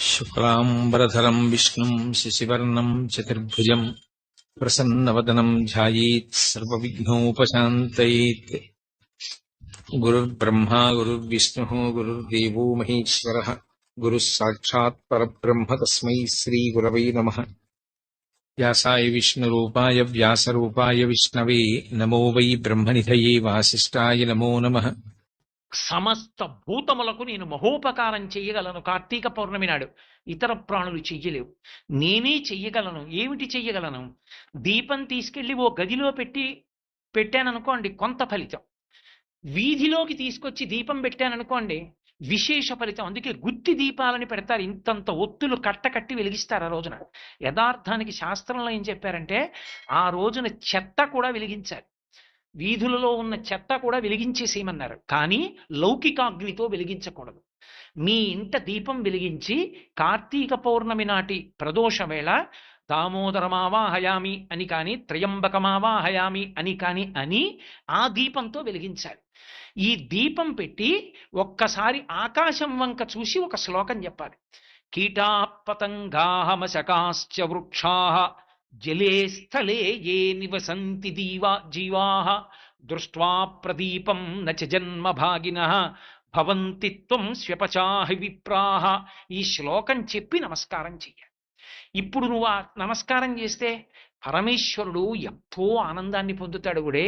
शुक्लाम्बरधरम् विष्णुम् शशिवर्णम् चतुर्भुजम् प्रसन्नवदनम् ध्यायेत् सर्वविघ्नोपशान्तयेत्। गुरुर्ब्रह्मा गुरुर्विष्णुः गुरुर्देवो महेश्वरः गुरुः साक्षात् परब्रह्म तस्मै श्रीगुरवै नमः। व्यासाय विष्णुरूपाय व्यासरूपाय विष्णवे नमो वै ब्रह्मनिधये वासिष्ठाय नमो नमः సమస్త భూతములకు నేను మహోపకారం చెయ్యగలను కార్తీక పౌర్ణమి నాడు ఇతర ప్రాణులు చెయ్యలేవు. నేనే చెయ్యగలను. ఏమిటి చెయ్యగలను? దీపం తీసుకెళ్ళి ఓ గదిలో పెట్టి పెట్టాననుకోండి కొంత ఫలితం. వీధిలోకి తీసుకొచ్చి దీపం పెట్టాననుకోండి విశేష ఫలితం. అందుకే గుత్తి దీపాలని పెడతారు. ఇంతంత ఒత్తులు కట్టకట్టి వెలిగిస్తారు ఆ రోజున. యథార్థానికి శాస్త్రంలో ఏం చెప్పారంటే ఆ రోజున చెత్త కూడా వెలిగించాలి. వీధులలో ఉన్న చెత్త కూడా వెలిగించేసేయమన్నారు. కానీ లౌకికాగ్నితో వెలిగించకూడదు. మీ ఇంట దీపం వెలిగించి కార్తీక పౌర్ణమి నాటి ప్రదోష వేళ దామోదరమావాహయామి అని కానీ త్రయంబకమావాహయామి అని కానీ అని ఆ దీపంతో వెలిగించాలి. ఈ దీపం పెట్టి ఒక్కసారి ఆకాశం వంక చూసి ఒక శ్లోకం చెప్పాలి. కీటా పతంగాహమశకాశ్చ వృక్షా జలే స్థలే ఏ నివసంతి దీవా జీవా? దృష్ట్వా ప్రదీపం నచ జన్మ భాగిన? భవంతి త్వం స్వ్యపచాహి విప్రాహ ఈ శ్లోకం చెప్పి నమస్కారం చెయ్యాలి. ఇప్పుడు నువ్వు ఆ నమస్కారం చేస్తే పరమేశ్వరుడు ఎంతో ఆనందాన్ని పొందుతాడు కూడా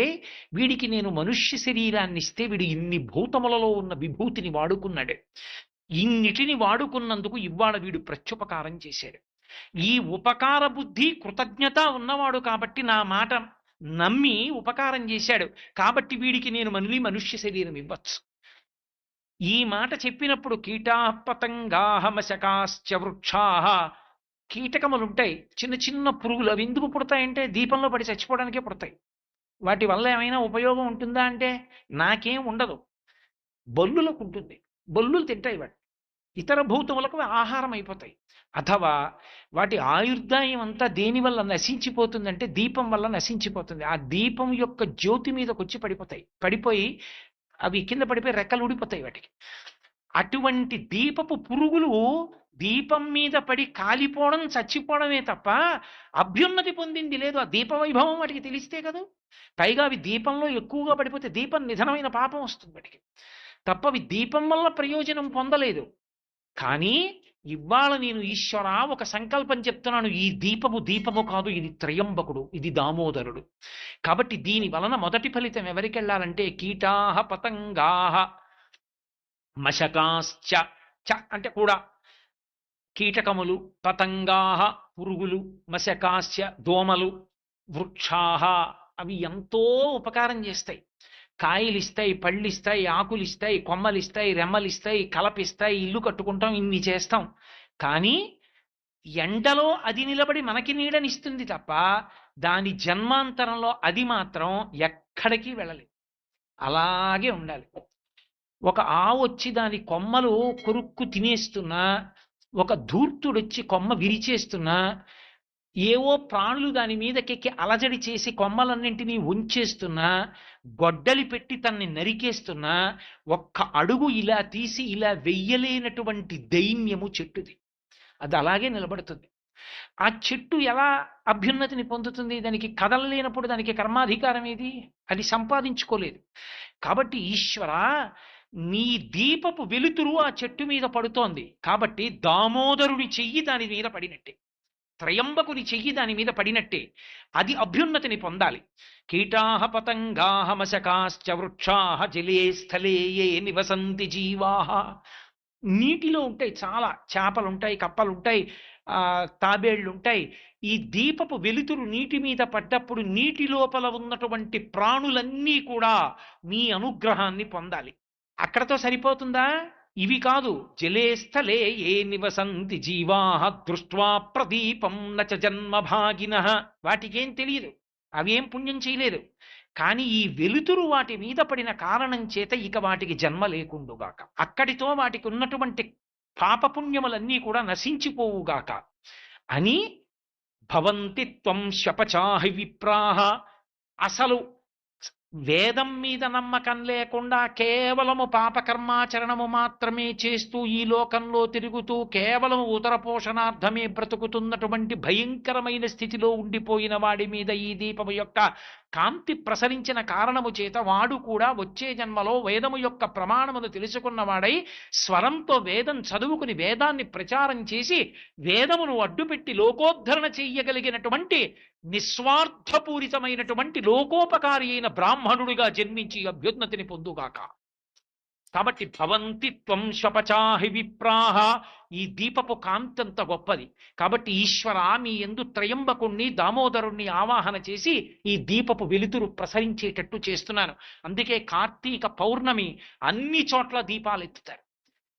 వీడికి నేను మనుష్య శరీరాన్ని ఇస్తే వీడు ఇన్ని భూతములలో ఉన్న విభూతిని వాడుకున్నాడు. ఇన్నిటిని వాడుకున్నందుకు ఇవాళ వీడు ప్రత్యుపకారం చేశాడు. ఈ ఉపకార బుద్ధి కృతజ్ఞత ఉన్నవాడు కాబట్టి నా మాట నమ్మి ఉపకారం చేశాడు. కాబట్టి వీడికి నేను మళ్ళీ మనుష్య శరీరం ఇవ్వచ్చు. ఈ మాట చెప్పినప్పుడు కీటా పతంగాహమశకాశ్చ వృక్షాహ కీటకములు ఉంటాయి చిన్న చిన్న పురుగులు అవి ఎందుకు పుడతాయంటే దీపంలో పడి చచ్చిపోవడానికే పుడతాయి. వాటి వల్ల ఏమైనా ఉపయోగం ఉంటుందా అంటే నాకేం ఉండదు. బల్లులకు ఉంటుంది. బల్లులు తింటాయి వాటి ఇతర భూతములకు ఆహారం అయిపోతాయి అథవా వాటి ఆయుర్దాయం అంతా దేని వల్ల నశించిపోతుందంటే దీపం వల్ల నశించిపోతుంది. ఆ దీపం యొక్క జ్యోతి మీదకి వచ్చి పడిపోతాయి. పడిపోయి అవి కింద పడిపోయి రెక్కలు ఊడిపోతాయి వాటికి. అటువంటి దీపపు పురుగులు దీపం మీద పడి కాలిపోవడం చచ్చిపోవడమే తప్ప అభ్యున్నతి పొందింది లేదు. ఆ దీప వైభవం వాటికి తెలిస్తే కదా? పైగా అవి దీపంలో ఎక్కువగా పడిపోతే దీపం నిధనమైన పాపం వస్తుంది వాటికి. తప్ప అవి దీపం వల్ల ప్రయోజనం పొందలేదు. కానీ ఇవాళ నేను ఈశ్వర ఒక సంకల్పం చెప్తున్నాను. ఈ దీపము దీపము కాదు ఇది త్రయంబకుడు ఇది దామోదరుడు. కాబట్టి దీని వలన మొదటి ఫలితం ఎవరికి వెళ్ళాలంటే కీటాహ పతంగాహ మశకాశ్చ చ అంటే కూడా కీటకములు పతంగాహ పురుగులు మశకాశ్చ దోమలు వృక్షాహ అవి ఎంతో ఉపకారం చేస్తాయి. కాయలు ఇస్తాయి పళ్ళు ఇస్తాయి ఆకులు ఇస్తాయి కొమ్మలు ఇస్తాయి రెమ్మలు ఇస్తాయి కలపిస్తాయి ఇల్లు కట్టుకుంటాం ఇన్ని చేస్తాం. కానీ ఎండలో అది నిలబడి మనకి నీడనిస్తుంది తప్ప దాని జన్మాంతరంలో అది మాత్రం ఎక్కడికి వెళ్ళలేదు. అలాగే ఉండాలి. ఒక ఆవు వచ్చి దాని కొమ్మలు కొరుక్కు తినేస్తున్నా ఒక ధూర్తుడొచ్చి కొమ్మ విరిచేస్తున్నా ఏవో ప్రాణులు దాని మీదకెక్కి అలజడి చేసి కొమ్మలన్నింటినీ ఉంచేస్తున్నా గొడ్డలి పెట్టి తన్ని నరికేస్తున్నా ఒక్క అడుగు ఇలా తీసి ఇలా వెయ్యలేనటువంటి దైన్యము చెట్టుది. అది అలాగే నిలబడుతుంది. ఆ చెట్టు ఎలా అభ్యున్నతిని పొందుతుంది? దానికి కదలలేనప్పుడు దానికి కర్మాధికారం ఏది? అది సంపాదించుకోలేదు. కాబట్టి ఈశ్వర నీ దీపపు వెలుతురు ఆ చెట్టు మీద పడుతోంది. కాబట్టి దామోదరుడి చెయ్యి దాని మీద పడినట్టే. త్రయంబకుని చెయ్యి దాని మీద పడినట్టే అది అభ్యున్నతిని పొందాలి. కీటాహ పతంగాహ మశకాశ్చ వృక్షాహ జలే స్థలే ఏ నివసంతి జీవాహ. నీటిలో ఉంటాయి చాలా చేపలు ఉంటాయి కప్పలు ఉంటాయి తాబేళ్ళు ఉంటాయి ఈ దీపపు వెలుతురు నీటి మీద పడ్డప్పుడు నీటి లోపల ఉన్నటువంటి ప్రాణులన్నీ కూడా మీ అనుగ్రహాన్ని పొందాలి. అక్కడతో సరిపోతుందా? ఇవి కాదు జలే స్థలే ఏ నివసంతి జీవాహ దృష్ట్వా ప్రదీపం నచ జన్మభాగిన. వాటికేం తెలియదు అవేం పుణ్యం చేయలేదు. కానీ ఈ వెలుతురు వాటి మీద పడిన కారణం చేత ఇక వాటికి జన్మ లేకుండుగాక. అక్కడితో వాటికి ఉన్నటువంటి పాపపుణ్యములన్నీ కూడా నశించిపోవుగాక. అని భవంతి త్వం శపచాహి విప్రాహ. అసలు వేదం మీద నమ్మకం లేకుండా కేవలము పాపకర్మాచరణము మాత్రమే చేస్తూ ఈ లోకంలో తిరుగుతూ కేవలం ఉదర పోషణార్థమే బ్రతుకుతున్నటువంటి భయంకరమైన స్థితిలో ఉండిపోయిన వాడి మీద ఈ దీపము యొక్క కాంతి ప్రసరించిన కారణము చేత వాడు కూడా వచ్చే జన్మలో వేదము యొక్క ప్రమాణమును తెలుసుకున్నవాడై స్వరంతో వేదం చదువుకుని వేదాన్ని ప్రచారం చేసి వేదమును అడ్డుపెట్టి లోకోద్ధరణ చెయ్యగలిగినటువంటి నిస్వార్థపూరితమైనటువంటి లోకోపకారి అయిన బ్రాహ్మణుడిగా జన్మించి అభ్యున్నతిని పొందుగాక. కాబట్టి భవంతి త్వం శపచాహి విప్రాహ. ఈ దీపపు కాంతంత గొప్పది. కాబట్టి ఈశ్వర మీ ఎందు త్రయంబకుణ్ణి దామోదరుణ్ణి ఆవాహన చేసి ఈ దీపపు వెలుతురు ప్రసరించేటట్టు చేస్తున్నాను. అందుకే కార్తీక పౌర్ణమి అన్ని చోట్ల దీపాలు ఎత్తుతారు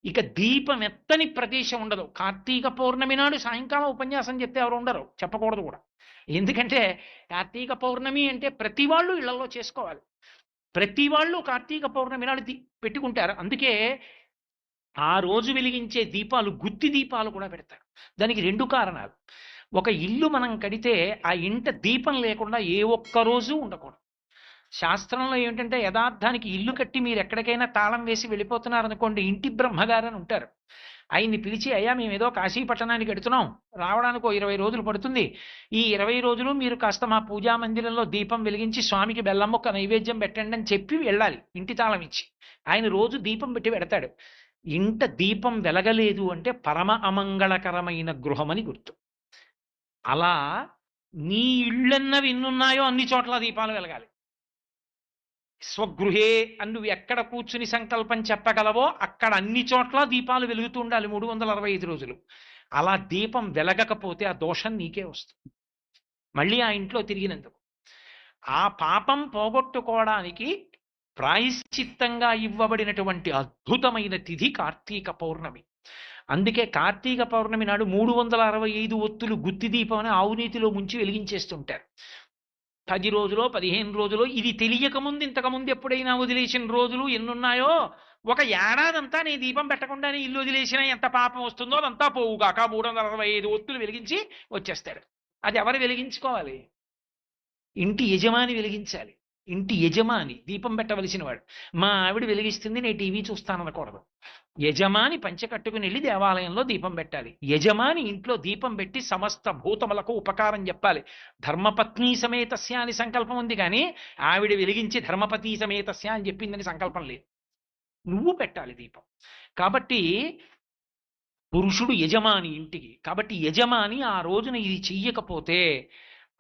ఇక దీపం ఎత్తని ప్రదేశం ఉండదు. కార్తీక పౌర్ణమి నాడు సాయంకాలం ఉపన్యాసం చెప్తే ఎవరు ఉండరు. చెప్పకూడదు కూడా. ఎందుకంటే కార్తీక పౌర్ణమి అంటే ప్రతి వాళ్ళు ఇళ్ళలో చేసుకోవాలి. ప్రతి వాళ్ళు కార్తీక పౌర్ణమి నాడు పెట్టుకుంటారు. అందుకే ఆ రోజు వెలిగించే దీపాలు గుత్తి దీపాలు కూడా పెడతారు. దానికి రెండు కారణాలు. ఒక ఇల్లు మనం కడితే ఆ ఇంట దీపం లేకుండా ఏ ఒక్క రోజు ఉండకూడదు. శాస్త్రంలో ఏమిటంటే యథార్థానికి ఇల్లు కట్టి మీరు ఎక్కడికైనా తాళం వేసి వెళ్ళిపోతున్నారు అనుకోండి ఇంటి బ్రహ్మగారు అని ఉంటారు. ఆయన్ని పిలిచి అయ్యా మేము ఏదో కాశీ పట్టణానికి ఎడుతున్నాం రావడానికి ఓ ఇరవై రోజులు పడుతుంది. ఈ ఇరవై రోజులు మీరు కాస్త మా పూజా మందిరంలో దీపం వెలిగించి స్వామికి బెల్లం మొక్క నైవేద్యం పెట్టండి అని చెప్పి వెళ్ళాలి ఇంటి తాళం ఇచ్చి. ఆయన రోజు దీపం పెట్టి పెడతాడు. ఇంట దీపం వెలగలేదు అంటే పరమ అమంగళకరమైన గృహమని గుర్తు. అలా నీ ఇళ్ళన్న ఎన్నున్నాయో అన్ని చోట్ల దీపాలు వెలగాలి. స్వగృహే అని నువ్వు ఎక్కడ కూర్చుని సంకల్పం చెప్పగలవో అక్కడ అన్ని చోట్ల దీపాలు వెలుగుతూ ఉండాలి మూడు వందల అరవై ఐదు రోజులు. అలా దీపం వెలగకపోతే ఆ దోషం నీకే వస్తుంది. మళ్ళీ ఆ ఇంట్లో తిరిగినందుకు. ఆ పాపం పోగొట్టుకోవడానికి ప్రాయశ్చిత్తంగా ఇవ్వబడినటువంటి అద్భుతమైన తిథి కార్తీక పౌర్ణమి. అందుకే కార్తీక పౌర్ణమి నాడు మూడు వందల అరవై ఐదు ఒత్తులు గుత్తి దీపం అని ఆవునీతిలో ముంచి వెలిగించేస్తుంటారు. పది రోజులో పదిహేను రోజులో ఇది తెలియక ముందు ముందు ఎప్పుడైనా వదిలేసిన రోజులు ఎన్నున్నాయో? ఒక ఏడాదంతా నీ దీపం పెట్టకుండానే ఇల్లు వదిలేసినా ఎంత పాపం వస్తుందో అదంతా పోవుగాక మూడు వందల అరవై ఐదు ఒత్తులు వెలిగించి వచ్చేస్తాడు. అది ఎవరు వెలిగించుకోవాలి? ఇంటి యజమాని వెలిగించాలి. ఇంటి యజమాని దీపం పెట్టవలసిన వాడు మా ఆవిడ వెలిగిస్తుంది నేను టీవీ చూస్తాననకూడదు యజమాని పంచె కట్టుకుని వెళ్ళి దేవాలయంలో దీపం పెట్టాలి. యజమాని ఇంట్లో దీపం పెట్టి సమస్త భూతములకు ఉపకారం చెప్పాలి. ధర్మపత్ని సమేతస్య అని సంకల్పం ఉంది కానీ ఆవిడ వెలిగించి ధర్మపతి సమేతస్య అని చెప్పిందని సంకల్పం లేదు. నువ్వు పెట్టాలి దీపం. కాబట్టి పురుషుడు యజమాని ఇంటికి. కాబట్టి యజమాని ఆ రోజున ఇది చెయ్యకపోతే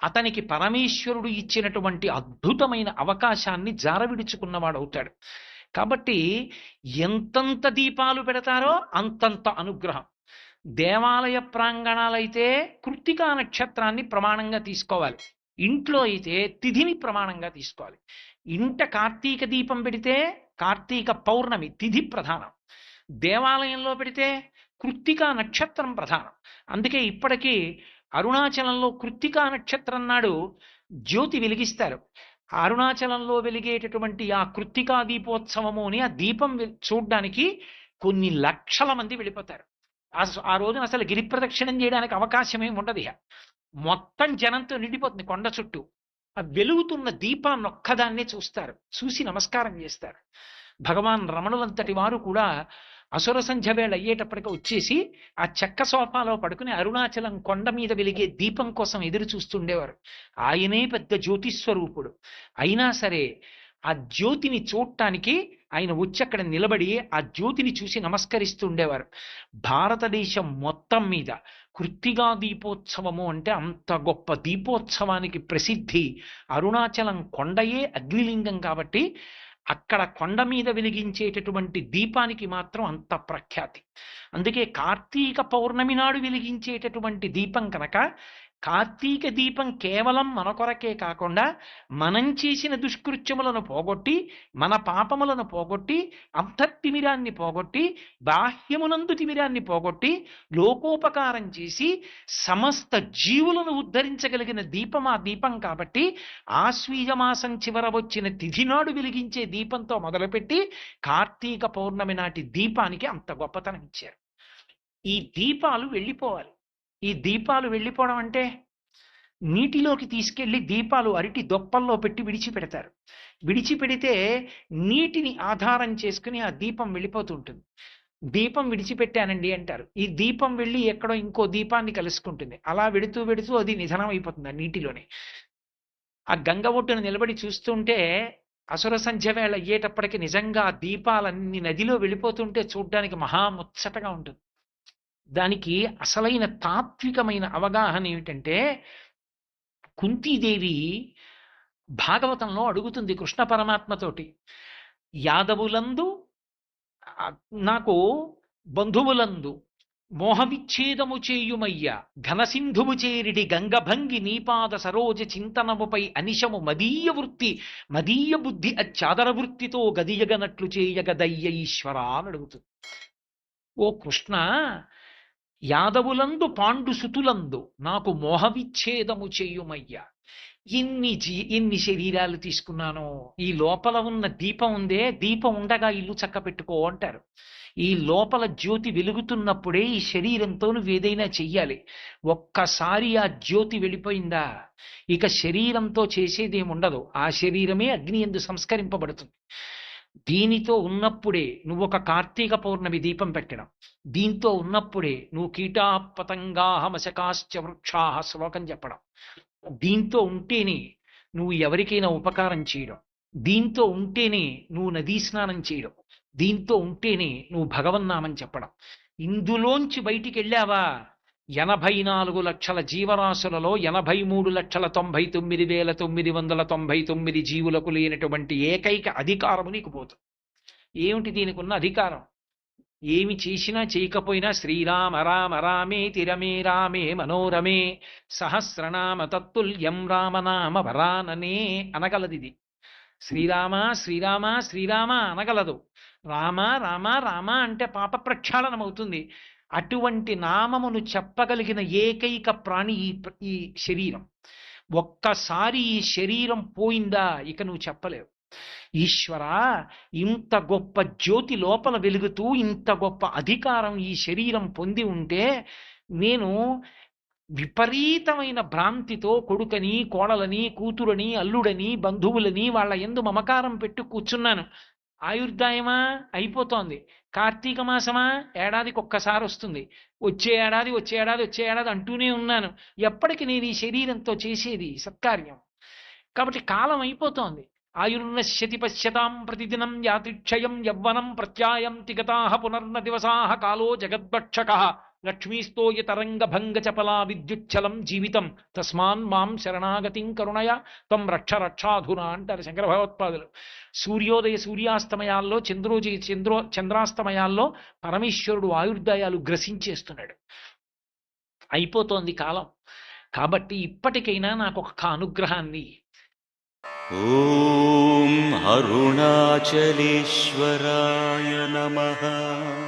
అతనికి పరమేశ్వరుడు ఇచ్చినటువంటి అద్భుతమైన అవకాశాన్ని జారవిడుచుకున్నవాడు అవుతాడు కాబట్టి ఎంతంత దీపాలు పెడతారో అంతంత అనుగ్రహం. దేవాలయ ప్రాంగణాలైతే కృత్తికా నక్షత్రాన్ని ప్రమాణంగా తీసుకోవాలి. ఇంట్లో అయితే తిథిని ప్రమాణంగా తీసుకోవాలి. ఇంట కార్తీక దీపం పెడితే కార్తీక పౌర్ణమి తిథి ప్రధానం. దేవాలయంలో పెడితే కృత్తికా నక్షత్రం ప్రధానం. అందుకే ఇప్పటికీ అరుణాచలంలో కృత్తికా నక్షత్రం నాడు జ్యోతి వెలిగిస్తారు. అరుణాచలంలో వెలిగేటటువంటి ఆ కృత్తికా దీపోత్సవము అని ఆ దీపం చూడ్డానికి కొన్ని లక్షల మంది వెళ్ళిపోతారు. ఆ ఆ రోజున అసలు గిరి ప్రదక్షిణం చేయడానికి అవకాశం ఏమి ఉండదు ఇక మొత్తం జనంతో నిండిపోతుంది కొండ చుట్టూ. ఆ వెలుగుతున్న దీపాన్ని ఒక్కదాన్నే చూస్తారు. చూసి నమస్కారం చేస్తారు. భగవాన్ రమణులంతటి వారు కూడా అసుర సంధ్య వేళ అయ్యేటప్పటికి వచ్చేసి ఆ చెక్క సోఫాలో పడుకుని అరుణాచలం కొండ మీద వెలిగే దీపం కోసం ఎదురు చూస్తుండేవారు ఆయనే పెద్ద జ్యోతిస్వరూపుడు. అయినా సరే ఆ జ్యోతిని చూడటానికి ఆయన వచ్చి అక్కడ నిలబడి ఆ జ్యోతిని చూసి నమస్కరిస్తూ ఉండేవారు భారతదేశం మొత్తం మీద కృత్తిగా దీపోత్సవము అంటే అంత గొప్ప దీపోత్సవానికి ప్రసిద్ధి అరుణాచలం కొండయే అగ్నిలింగం కాబట్టి అక్కడ కొండ మీద వెలిగించేటటువంటి దీపానికి మాత్రం అంత ప్రఖ్యాతి. అందుకే కార్తీక పౌర్ణమి నాడు వెలిగించేటటువంటి దీపం కనుక కార్తీక దీపం కేవలం మన కొరకే కాకుండా మనం చేసిన దుష్కృత్యములను పోగొట్టి మన పాపములను పోగొట్టి అంతర్తిమిరాన్ని పోగొట్టి బాహ్యమునందు తిమిరాన్ని పోగొట్టి లోకోపకారం చేసి సమస్త జీవులను ఉద్ధరించగలిగిన దీపం ఆ దీపం కాబట్టి ఆశ్వీజమాసం చివర వచ్చిన తిథినాడు వెలిగించే దీపంతో మొదలుపెట్టి కార్తీక పౌర్ణమి నాటి దీపానికి అంత గొప్పతనం ఇచ్చారు. ఈ దీపాలు వెళ్ళిపోవాలి. ఈ దీపాలు వెళ్ళిపోవడం అంటే నీటిలోకి తీసుకెళ్ళి దీపాలు అరటి దొప్పల్లో పెట్టి విడిచిపెడతారు. విడిచిపెడితే నీటిని ఆధారం చేసుకుని ఆ దీపం వెళ్ళిపోతుంటుంది. దీపం విడిచిపెట్టానండి అంటారు. ఈ దీపం వెళ్ళి ఎక్కడో ఇంకో దీపాన్ని కలుసుకుంటుంది. అలా వెడుతూ వెడుతూ అది నిధనం అయిపోతుంది ఆ నీటిలోనే. ఆ గంగ ఒడ్డును నిలబడి చూస్తుంటే అసుర సంధ్య వేళ అయ్యేటప్పటికి నిజంగా ఆ దీపాలన్నీ నదిలో వెళ్ళిపోతుంటే చూడ్డానికి మహా ముచ్చటగా ఉంటుంది. దానికి అసలైన తాత్వికమైన అవగాహన ఏమిటంటే కుంతీదేవి భాగవతంలో అడుగుతుంది కృష్ణ పరమాత్మతోటి యాదవులందు నాకు బంధువులందు మోహవిచ్ఛేదము చేయుమయ్య ఘనసింధువు చేరిడి గంగభంగి నీపాద సరోజ చింతనముపై అనిశము మదీయ వృత్తి మదీయ బుద్ధి అచ్చాదర వృత్తితో గదియగనట్లు చేయగదయ్య ఈశ్వర అని అడుగుతుంది. ఓ కృష్ణ యాదవులందు పాండు సుతులందు నాకు మోహవిచ్ఛేదము చేయుమయ్యా. ఇన్ని జీ ఇన్ని శరీరాలు తీసుకున్నానో. ఈ లోపల ఉన్న దీపం ఉందే దీపం ఉండగా ఇల్లు చక్క పెట్టుకో అంటారు. ఈ లోపల జ్యోతి వెలుగుతున్నప్పుడే ఈ శరీరంతో నువ్వు ఏదైనా చెయ్యాలి. ఒక్కసారి ఆ జ్యోతి వెళ్ళిపోయిందా ఇక శరీరంతో చేసేది ఉండదు ఆ శరీరమే అగ్ని ఎందు సంస్కరింపబడుతుంది. దీనితో ఉన్నప్పుడే నువ్వు ఒక కార్తీక పౌర్ణమి దీపం పెట్టడం దీంతో ఉన్నప్పుడే నువ్వు కీటా పతంగాహ మశకాశ్చ వృక్షాహ శ్లోకం చెప్పడం. దీంతో ఉంటేనే నువ్వు ఎవరికైనా ఉపకారం చేయడం. దీంతో ఉంటేనే నువ్వు నదీ స్నానం చేయడం. దీంతో ఉంటేనే నువ్వు భగవన్నామని చెప్పడం. ఇందులోంచి బయటికి వెళ్ళావా ఎనభై నాలుగు లక్షల జీవరాశులలో ఎనభై మూడు లక్షల తొంభై తొమ్మిది వేల తొమ్మిది వందల తొంభై తొమ్మిది జీవులకు లేనటువంటి ఏకైక అధికారము నీకు పోతుంది ఏమిటి దీనికి ఉన్న అధికారం? ఏమి చేసినా చేయకపోయినా శ్రీరామ రామ రామే తిరమే రామే మనోరమే సహస్రనామ తత్తుల్యం రామనామ వరాననే అనగలది ఇది శ్రీరామ శ్రీరామ శ్రీరామ అనగలదు. రామ రామ రామ అంటే పాప ప్రక్షాళనం అవుతుంది అటువంటి నామమును చెప్పగలిగిన ఏకైక ప్రాణి ఈ ఈ శరీరం. ఒక్కసారి ఈ శరీరం పోయిందా ఇక నువ్వు చెప్పలేవు. ఈశ్వర ఇంత గొప్ప జ్యోతి లోపల వెలుగుతూ ఇంత గొప్ప అధికారం ఈ శరీరం పొంది ఉంటే నేను విపరీతమైన భ్రాంతితో కొడుకని కోడలని కూతురని అల్లుడని బంధువులని వాళ్ళ ఎందు మమకారం పెట్టు కూర్చున్నాను. ఆయుర్దాయమా? అయిపోతోంది. కార్తీక మాసమా? ఏడాదికి ఒక్కసారి వస్తుంది. వచ్చే ఏడాది వచ్చే ఏడాది వచ్చే ఏడాది అంటూనే ఉన్నాను. ఎప్పటికి నేను ఈ శరీరంతో చేసేది? సత్కార్యం. కాబట్టి కాలం అయిపోతోంది. ఆయుర్నశ్యతి పశ్యతాం ప్రతిదినం యాతిక్షయం యవ్వనం ప్రత్యాయం తిగతాహ పునర్న దివసాహ కాలో జగద్భక్షక. లక్ష్మీస్తోయ తరంగభంగచపలా విద్యుచ్చలం జీవితం. తస్మాన్ మాం శరణాగతిం కరుణయ తం రక్ష రక్షాధున అంటారు శంకర భగవత్పాదులు సూర్యోదయ సూర్యాస్తమయాల్లో చంద్రోజయ చంద్రో చంద్రాస్తమయాల్లో పరమేశ్వరుడు ఆయుర్దాయాలు గ్రసించేస్తున్నాడు. అయిపోతోంది కాలం. కాబట్టి ఇప్పటికైనా నాకు ఒక అనుగ్రహాన్ని ఓం అరుణాచలేశ్వరాయ నమః.